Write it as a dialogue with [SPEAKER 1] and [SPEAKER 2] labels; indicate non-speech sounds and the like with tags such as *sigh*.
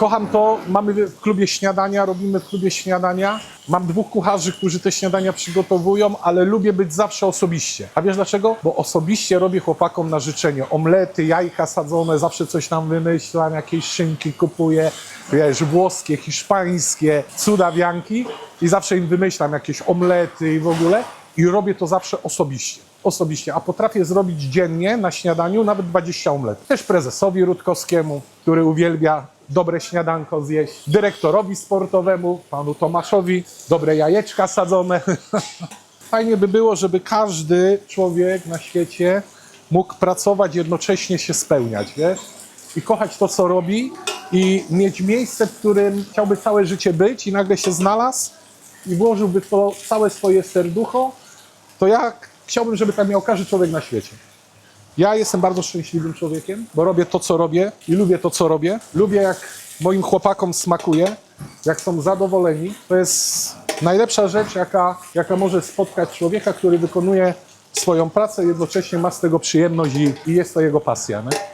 [SPEAKER 1] Kocham to, mamy w klubie śniadania, robimy w klubie śniadania. Mam dwóch kucharzy, którzy te śniadania przygotowują, ale lubię być zawsze osobiście. A wiesz dlaczego? Bo osobiście robię chłopakom na życzenie. Omlety, jajka sadzone, zawsze coś tam wymyślam, jakieś szynki kupuję, wiesz, włoskie, hiszpańskie, cudawianki i zawsze im wymyślam jakieś omlety i w ogóle i robię to zawsze osobiście. Osobiście, a potrafię zrobić dziennie na śniadaniu nawet 20 omletów. Też prezesowi Rutkowskiemu, który uwielbia dobre śniadanko zjeść, dyrektorowi sportowemu, panu Tomaszowi, dobre jajeczka sadzone. *laughs* Fajnie by było, żeby każdy człowiek na świecie mógł pracować, jednocześnie się spełniać, wiesz? I kochać to, co robi i mieć miejsce, w którym chciałby całe życie być i nagle się znalazł i włożyłby w to całe swoje serducho, to ja chciałbym, żeby tak miał każdy człowiek na świecie. Ja jestem bardzo szczęśliwym człowiekiem, bo robię to, co robię i lubię to, co robię. Lubię, jak moim chłopakom smakuje, jak są zadowoleni. To jest najlepsza rzecz, jaka, jaka może spotkać człowieka, który wykonuje swoją pracę, jednocześnie ma z tego przyjemność i, i jest to jego pasja. Nie?